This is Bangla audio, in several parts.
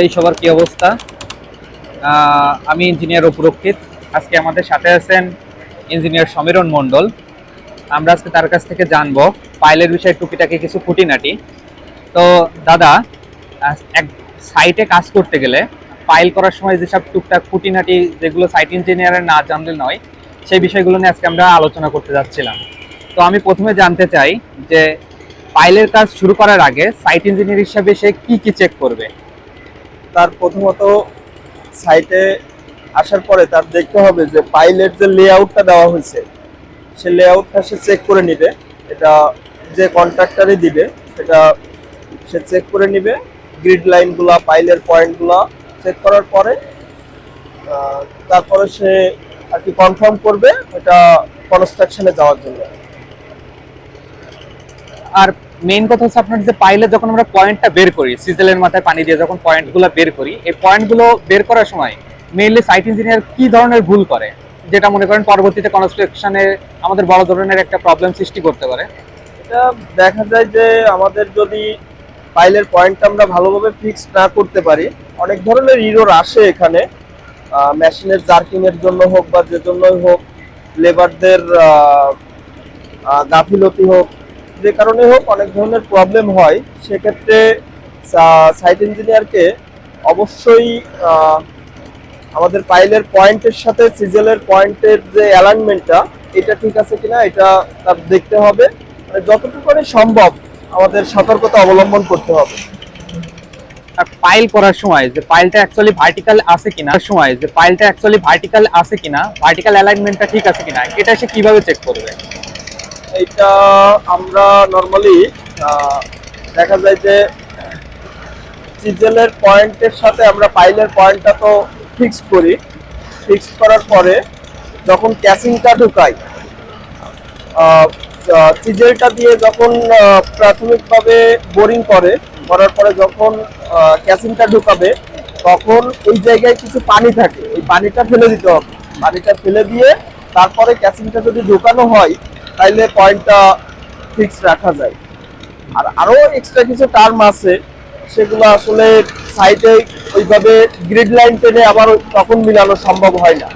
এই সবার কি অবস্থা? আমি ইঞ্জিনিয়ার অপুরক্ষিত আজকে আমাদের সাথে আছেন ইঞ্জিনিয়ার সমীরণ মণ্ডল। আমরা আজকে তার কাছ থেকে জানব পাইলের বিষয়ে টুকিটাকি কিছু খুঁটিনাটি। তো, দাদা এক সাইটে কাজ করতে গেলে পাইল করার সময় যেসব টুকটাক খুঁটিনাটি যেগুলো সাইট ইঞ্জিনিয়ারের না জানলে নয়, সেই বিষয়গুলো নিয়ে আজকে আমরা আলোচনা করতে যাচ্ছিলাম। তো, আমি প্রথমে জানতে চাই যে পাইলের কাজ শুরু করার আগে সাইট ইঞ্জিনিয়ার হিসাবে সে কি কি চেক করবে? তার প্রথমত সাইটে আসার পরে তার দেখতে হবে যে পাইলের যে লেআউটটা দেওয়া হয়েছে, সে লেআউটটা সে চেক করে নিবে। এটা যে কন্ট্রাক্টরই দিবে, সেটা সে চেক করে নিবে। গ্রিড লাইনগুলা পাইলের পয়েন্টগুলা চেক করার পরে তারপরে সে আর কি কনফার্ম করবে এটা কনস্ট্রাকশনে যাওয়ার জন্য। আর মেইন কথা হচ্ছে আপনার যে পাইলে যখন আমরা পয়েন্টটা বের করি, সিজেলের মাথায় পানি দিয়ে যখন পয়েন্টগুলো বের করি, এই পয়েন্টগুলো বের করার সময় মেইনলি সাইট ইঞ্জিনিয়ার কি ধরনের ভুল করে? যেটা মনে করেন পরবর্তীতে কনস্ট্রাকশনে আমাদের বড় ধরনের একটা প্রবলেম সৃষ্টি করতে পারে। এটা দেখা যায় যে আমাদের যদি পাইলের পয়েন্টটা আমরা ভালোভাবে ফিক্স না করতে পারি, অনেক ধরনের ইরোর আসে এখানে। মেশিনের জার্কিংয়ের জন্য হোক বা যে জন্যই হোক লেবারদের গাফিলতি হোক যে কারণে হোক অনেক ধরনের প্রবলেম হয়, সেক্ষেত্রে সাইট ইঞ্জিনিয়ারকে অবশ্যই আমাদের পাইলের পয়েন্টের সাথে সিজেলের পয়েন্টের যে অ্যালাইনমেন্টটা এটা ঠিক আছে কিনা এটা তার দেখতে হবে। মানে যতটুকু সম্ভব আমাদের সতর্কতা অবলম্বন করতে হবে। আর পাইল করার সময় যে পাইলটা অ্যাকচুয়ালি ভার্টিক্যাল আছে কিনা সময় যে পাইলটা অ্যাকচুয়ালি ভার্টিক্যাল আছে কিনা ভার্টিক্যাল অ্যালাইনমেন্টটা ঠিক আছে কিনা, এটা সে কীভাবে চেক করবে? এইটা আমরা নর্মালি দেখা যায় যে সিজেলের পয়েন্টের সাথে আমরা পাইলের পয়েন্টটা তো ফিক্স করি। ফিক্স করার পরে যখন ক্যাসিংটা ঢুকাই চিজেলটা দিয়ে যখন প্রাথমিকভাবে বোরিং করে, করার পরে যখন ক্যাসিংটা ঢুকাবে, তখন ওই জায়গায় কিছু পানি থাকে। ওই পানিটা ফেলে দিতে হবে। পানিটা ফেলে দিয়ে তারপরে ক্যাসিংটা যদি ঢুকানো হয় তাইলে পয়েন্টটা ফিক্স রাখা যায়। আর আরও এক্সট্রা কিছু টার্ম আছে সেগুলো আসলে সাইটে ওইভাবে গ্রিড লাইন টেনে আবার তখন মিলানো সম্ভব হয় না।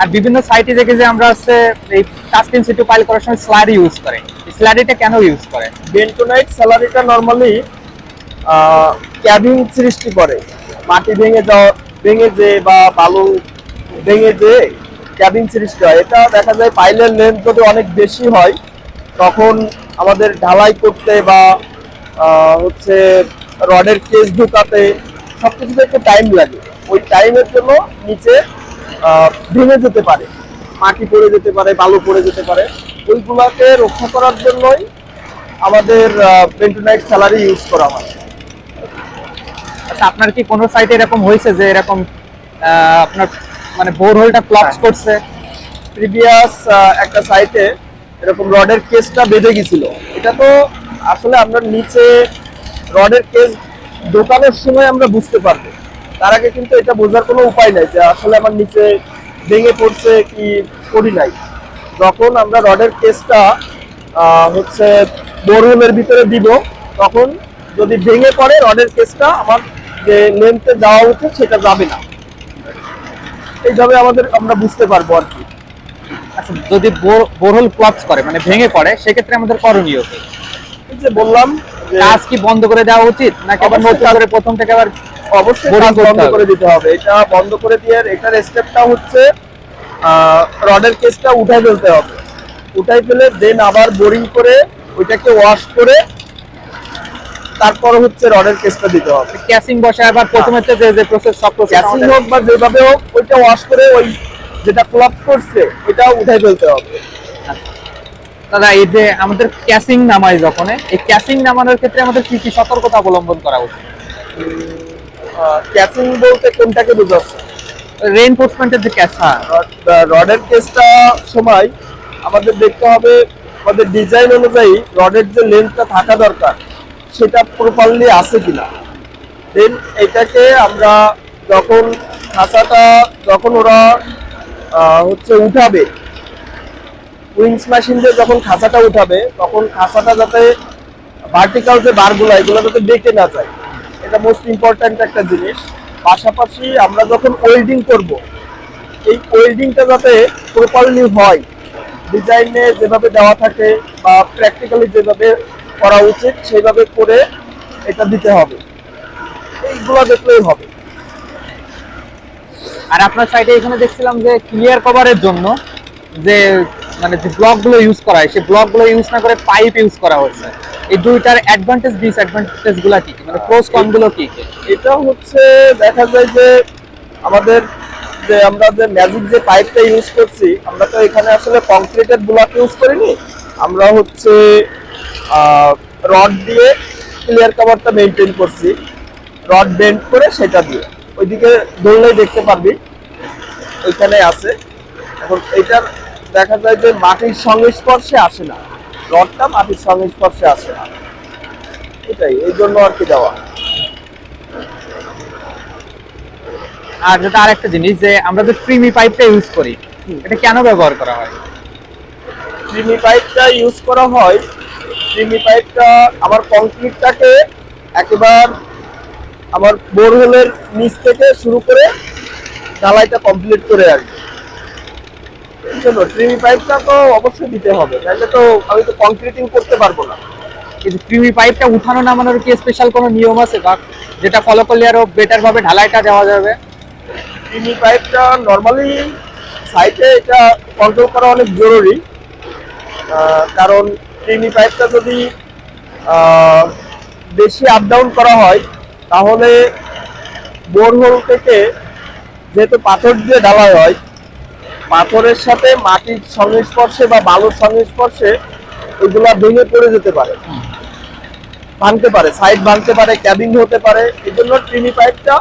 আর বিভিন্ন সাইটে দেখে যে আমরা হচ্ছে এই টাস্কিন সিটু পাইল করার সময় স্লারি ইউজ করে। স্লারিটা কেন ইউজ করে? বেন্টোনাইট স্যালারিটা নর্মালি ক্যাবিং সৃষ্টি করে। মাটি ভেঙে যাওয়া ভেঙে যে বা বালু ভেঙে যে ক্যাবিং সৃষ্টি হয় এটা দেখা যায় পাইলের লেন্থ যদি অনেক বেশি হয়, তখন আমাদের ঢালাই করতে বা হচ্ছে রডের কেস ঢুকাতে সব কিছুতে একটু টাইম লাগে। ওই টাইমের জন্য নিচে ভেঙে যেতে পারে। মাটি পড়ে যেতে পারে, বালু পড়ে যেতে পারে। ওইগুলাকে রক্ষা করার জন্যই আমাদের বেন্টোনাইট স্যালারি ইউজ করা হয়। আচ্ছা আপনার কি কোনো সাইটে এরকম হয়েছে যে এরকম আপনার মানে বোরহোলটা ক্লপস হ্যাঁ। করছে। প্রিভিয়াস একটা সাইটে এরকম রডের কেসটা বেঁধে গেছিল। এটা তো আসলে আমরা নিচে রডের কেস ঢোকানোর সময় আমরা বুঝতে পারব। তার আগে কিন্তু এটা বোঝার কোনো উপায় নাই যে আসলে আমার নিচে ভেঙে পড়ছে কি পড়ি নাই। যখন আমরা রডের কেসটা হচ্ছে বোরহোলের ভিতরে দিব তখন যদি ভেঙে পড়ে রডের কেসটা আমার যে লেন্থে যাওয়া উচিত সেটা যাবে না। এইভাবে আমাদের আমরা বুঝতে পারব আর কি। আচ্ছা যদি বোরহোল ক্লপস করে মানে ভেঙে পড়ে সেক্ষেত্রে আমাদের করণীয় কি? যে বললাম কাজ কি বন্ধ করে দেওয়া উচিত নাকি আবার নতুন করে প্রথম থেকে আবার অবশ্যই কাজ বন্ধ করে দিতে হবে। এটা বন্ধ করে দিয়ে এটার স্টেপটা হচ্ছে রডের কেসটা উঠাই ফেলতে হবে। উঠাই ফেলে দেন আবার বোরিং করে ওইটাকে ওয়াশ করে তারপর হচ্ছে রডের কেসটা দিতে হবে। ক্যাসিং বসে আবার প্রথমে তো যে যে প্রসেস সব প্রসেস ক্যাসিং হোক বা যেভাবে হোক ওইটা ওয়াশ করে ওই যেটা ক্লপ করছে ওইটা উঠাই ফেলতে হবে। দাদা এই যে আমাদের ক্যাসিং নামায় যখন এই ক্যাসিং নামানোর ক্ষেত্রে আমাদের কি কি সতর্কতা অবলম্বন করা উচিত? ক্যাসিং বলতে কোনটাকে বোঝাচ্ছে? রেইনফোর্সমেন্টের যে ক্যাস হ্যাঁ। রড- রডের কেসটা সময় আমাদের দেখতে হবে আমাদের ডিজাইন অনুযায়ী রডের যে লেন্থটা থাকা দরকার সেটা প্রপারলি আছে কিনা? দেন এটাকে আমরা যখন খাঁচাটা যখন ওরা হচ্ছে উঠাবে উইংস মেশিন দিয়ে যখন খাঁচাটা উঠাবে, তখন খাঁচাটা যাতে ভার্টিক্যাল যে বারগুলো এগুলো যাতে বেঁকে না যায়। এটা মোস্ট ইম্পর্ট্যান্ট একটা জিনিস। পাশাপাশি আমরা যখন ওয়েল্ডিং করব, এই ওয়েল্ডিংটা যাতে প্রপারলি হয় ডিজাইনে যেভাবে দেওয়া থাকে বা প্র্যাকটিক্যালি যেভাবে করা উচিত সেইভাবে করে এটা দিতে হবে। এইগুলো দেখলেই হবে। আর আপনার সাইডে এখানে দেখছিলাম যে ক্লিয়ার কভারের জন্য যে মানে যে ব্লকগুলো ইউজ করা হয় সেই ব্লকগুলো ইউজ না করে পাইপ ইউজ করা হয়েছে। এই দুইটার অ্যাডভান্টেজ ডিসঅ্যাডভান্টেজগুলো কি মানে প্রোস কনগুলো কি এটা হচ্ছে দেখা যায় যে আমাদের যে আমরা যে ম্যাজিক যে পাইপটা ইউজ করছি আমরা তো এখানে আসলে কংক্রিটের ব্লক ইউজ করিনি আমরা হচ্ছে রড দিয়ে ক্লিয়ার কভারটা মেনটেন করছি। রড বেন্ড করে সেটা দিয়ে। ওইদিকে ধরলেই দেখতে পারবি ওইখানে আছে। এখন এটার দেখা যায় যে মাটির সংস্পর্শে আসে না। রডটা মাটির সংস্পর্শে আসে না। এটাই এই জন্য আর কি দেওয়া। আর যেটা আরেকটা জিনিস যে আমরা যে ক্রিমি পাইপটা ইউজ করি এটা কেন ব্যবহার করা হয়? ক্রিমি পাইপটা ইউজ করা হয় ক্রিমি পাইপটা আমার কংক্রিটটাকে একেবার আমার বোরহোলের নিচ থেকে শুরু করে ঢালাইটা কমপ্লিট করে আসবে এই জন্য ক্রিমি পাইপটা তো অবশ্যই দিতে হবে তাহলে তো আমি তো কংক্রিটিং করতে পারব না। ক্রিমি পাইপটা উঠানো নামানোর কি স্পেশাল কোনো নিয়ম আছে? বা যেটা ফলো করলে আরও বেটার ভাবে ঢালাইটা দেওয়া যাবে? ক্রিমি পাইপটা নর্মালি সাইটে এটা কন্ট্রোল করা অনেক জরুরি কারণ ক্রিমি পাইপটা যদি বেশি আপ ডাউন করা হয়, তাহলে বোরহোল থেকে যেহেতু পাথর দিয়ে ঢালাই হয়, পাথরের সাথে মাটির সংস্পর্শে বা বালুর সংস্পর্শে ওইগুলা ভেঙে পড়ে যেতে পারে। ভাঙতে পারে সাইড ভাঙতে পারে ক্যাবিং হতে পারে। এই জন্য ট্রিমি পাইপটা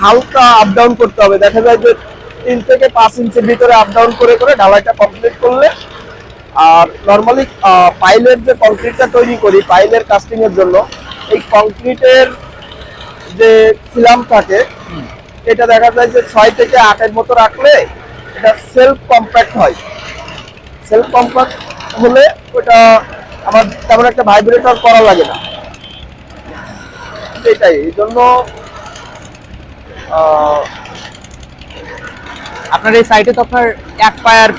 হালকা আপ ডাউন করতে হবে। দেখা যায় যে তিন থেকে পাঁচ ইঞ্চির ভিতরে আপ ডাউন করে করে ঢালাইটা কমপ্লিট করলে আর নর্মালি পাইলের যে কংক্রিটটা তৈরি করি পাইলের কাস্টিং এর জন্য, এই কংক্রিটের যে সিলাম থাকে, এটা দেখা যায় যে ছয় থেকে আটের মতো রাখলে এটা সেলফ কম্প্যাক্ট হয়। সেলফ কম্প্যাক্ট হলে ওটা আমার তেমন একটা ভাইব্রেটর করা লাগে না। সেটাই এই জন্য আপনার এই সাইটে তো আপনার এক পায়ার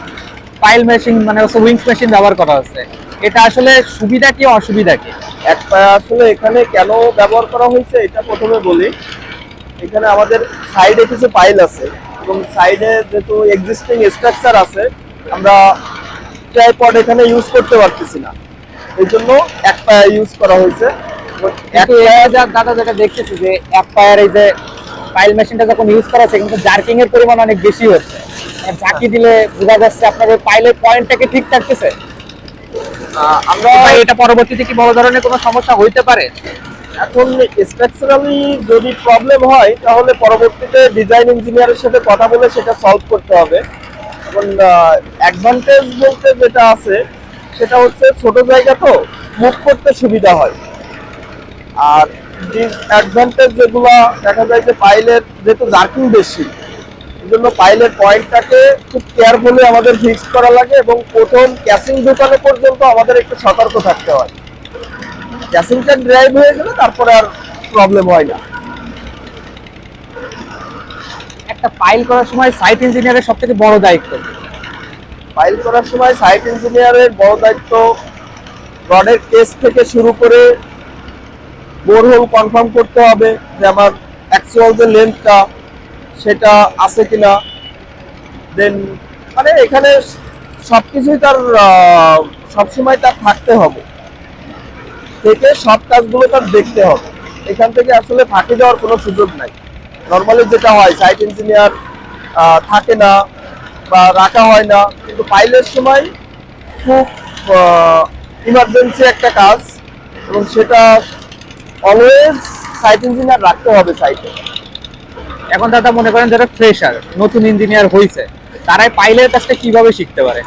পাইল মেশিন মানে হচ্ছে উইংস মেশিন ব্যবহার করা হচ্ছে। এটা আসলে সুবিধা কি অসুবিধা কি? এক পায়া আসলে এখানে কেন ব্যবহার করা হয়েছে এটা প্রথমে বলি। এখানে আমাদের সাইডে কিছু পাইল আছে এবং সাইডে যেহেতু এক্সিস্টিং স্ট্রাকচার আছে আমরা ট্রাইপড এখানে ইউজ করতে পারতেছি না। এই জন্য এক পায়া ইউজ করা হয়েছে। এক পায়া দাদা যেটা দেখতেছি যে এক পায়ার এই যে পাইল মেশিনটা যখন ইউজ করা হচ্ছে কিন্তু জার্কিং এর পরিমাণ অনেক বেশি হচ্ছে। আর ঝাঁকি দিলে বোঝা যাচ্ছে আপনার ওই পাইলের পয়েন্টটাকে ঠিক থাকতেছে। আমরা এটা পরবর্তীতে কি বড় ধরনের কোনো সমস্যা হইতে পারে? এখন স্ট্রাকচারালি যদি প্রবলেম হয় তাহলে পরবর্তীতে ডিজাইন ইঞ্জিনিয়ারের সাথে কথা বলে সেটা সলভ করতে হবে। এখন অ্যাডভান্টেজ বলতে যেটা আছে সেটা হচ্ছে ছোট জায়গা তো মুভ করতে সুবিধা হয়। আর ডিসঅ্যাডভান্টেজ যেগুলো দেখা যায় যে পাইলের যেহেতু জার্কিং বেশি এই জন্য পাইলের পয়েন্টটাকে খুব কেয়ারফুলি আমাদের ফিক্স করা লাগে এবং প্রথম ক্যাসিং ঢুকানো পর্যন্ত আমাদের একটু সতর্ক থাকতে হয়। ক্যাসিংটা ড্রাইভ হয়ে গেলে তারপরে আর প্রবলেম হয় না। একটা পাইল করার সময় সাইট ইঞ্জিনিয়ারের সব থেকে বড় দায়িত্ব? ফাইল করার সময় সাইট ইঞ্জিনিয়ারের বড় দায়িত্ব রডের কেস থেকে শুরু করে বোরহোল কনফার্ম করতে হবে যে আমার অ্যাকচুয়াল যে লেন্থটা সেটা আছে কিনা। দেন মানে এখানে সব কিছুই তার সবসময় তার থাকতে হবে। থেকে সব কাজগুলো তার দেখতে হবে। এখান থেকে আসলে ফাঁকি দেওয়ার কোনো সুযোগ নাই। নর্মালি যেটা হয় সাইট ইঞ্জিনিয়ার থাকে না বা রাখা হয় না। কিন্তু পাইলের সময় খুব ইমার্জেন্সি একটা কাজ এবং সেটা অলওয়েজ সাইট ইঞ্জিনিয়ার রাখতে হবে সাইটে এখন দাদা মনে করেন যারা ফ্রেশার নতুন ইঞ্জিনিয়ার হয়েছে তারাই পাইলের কাজটা কীভাবে শিখতে পারে?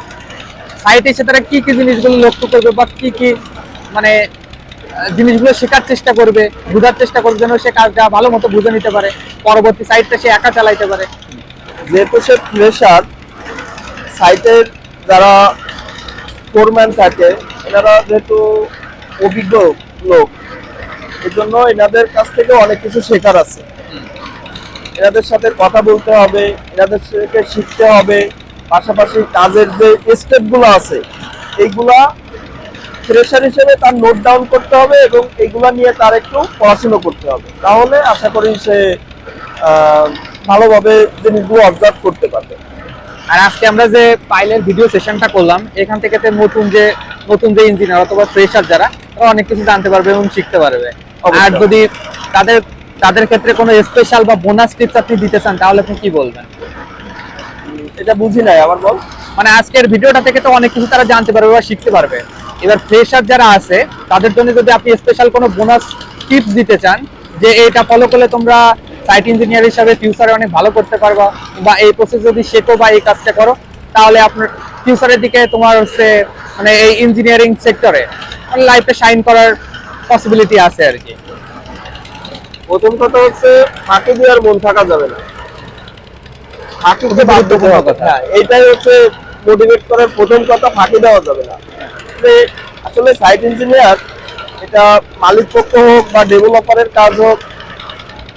সাইটে এসে তারা কি কি জিনিসগুলো লক্ষ্য করবে বা কি কি মানে জিনিসগুলো শেখার চেষ্টা করবে, বোঝার চেষ্টা করবে যেন সে কাজটা ভালো মতো বুঝে নিতে পারে, পরবর্তী সাইটটা সে একা চালাইতে পারে। যেহেতু সে ফ্রেশার সাইটের যারা ফোরম্যান থাকে, এনারা যেহেতু অভিজ্ঞ লোক এই জন্য এনাদের কাছ থেকে অনেক কিছু শেখার আছে। এনাদের সাথে কথা বলতে হবে, এনাদের থেকে শিখতে হবে। পাশাপাশি কাজের যে স্টেপগুলো আছে, এইগুলা ফ্রেশার হিসেবে তার নোট ডাউন করতে হবে এবং এইগুলা নিয়ে তার একটু পড়াশুনো করতে হবে। তাহলে আশা করি সে ভালোভাবে জিনিসগুলো অবজার্ভ করতে পারবে। আর আজকে আমরা যে পাইলের ভিডিও সেশনটা করলাম, এখান থেকে নতুন যে নতুন যে ইঞ্জিনিয়ার অথবা ফ্রেশার যারা অনেক কিছু জানতে পারবে এবং শিখতে পারবে। আর যদি তাদের তাদের ক্ষেত্রে কোনো স্পেশাল বা বোনাস টিপস আপনি দিতে চান তাহলে আপনি কি বলবেন? এটা বুঝি নাই আবার বল। মানে আজকের ভিডিওটা থেকে তো অনেক কিছু তারা জানতে পারবে বা শিখতে পারবে। এবার ফ্রেশার যারা আছে তাদের জন্য যদি আপনি স্পেশাল কোনো বোনাস টিপস দিতে চান যে এটা ফলো করলে তোমরা সাইট ইঞ্জিনিয়ার হিসাবে ফিউচারে অনেক ভালো করতে পারবা বা এই প্রসেস যদি শেখো বা এই কাজটা করো তাহলে আপনার ফিউচারের দিকে তোমার হচ্ছে মানে এই ইঞ্জিনিয়ারিং সেক্টরে লাইফে শাইন করার পসিবিলিটি আছে আর কি। প্রথম কথা হচ্ছে ফাঁকি দেওয়ার মন থাকা যাবে না। ফাঁকি দিতে গুরুত্বপূর্ণ হবে কথা। এইটাই হচ্ছে মোটিভেট করার প্রথম কথা ফাঁকি দেওয়া যাবে না। আসলে সাইট ইঞ্জিনিয়ার এটা মালিক পক্ষ হোক বা ডেভেলপারের কাজ হোক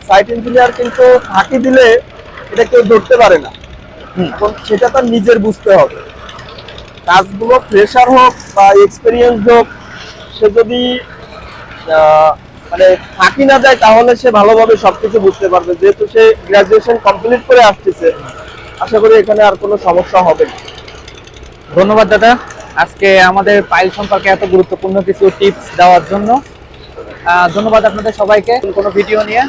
সাইট ইঞ্জিনিয়ার কিন্তু ফাঁকি দিলে এটা কেউ ধরতে পারে না। সেটা তার নিজের বুঝতে হবে। কাজগুলো ফ্রেশার হোক বা এক্সপিরিয়েন্স হোক, সে যদি মানে ফাঁকি না দেয় তাহলে সে ভালোভাবে সবকিছু বুঝতে পারবে। যেহেতু সে গ্রাজুয়েশন কমপ্লিট করে আসতেছে, আশা করি এখানে আর কোনো সমস্যা হবে না। ধন্যবাদ দাদা। আজকে আমাদের পাইল সম্পর্কে এত গুরুত্বপূর্ণ কিছু টিপস দেওয়ার জন্য। ধন্যবাদ আপনাদের সবাইকে। কোনো ভিডিও নিয়ে।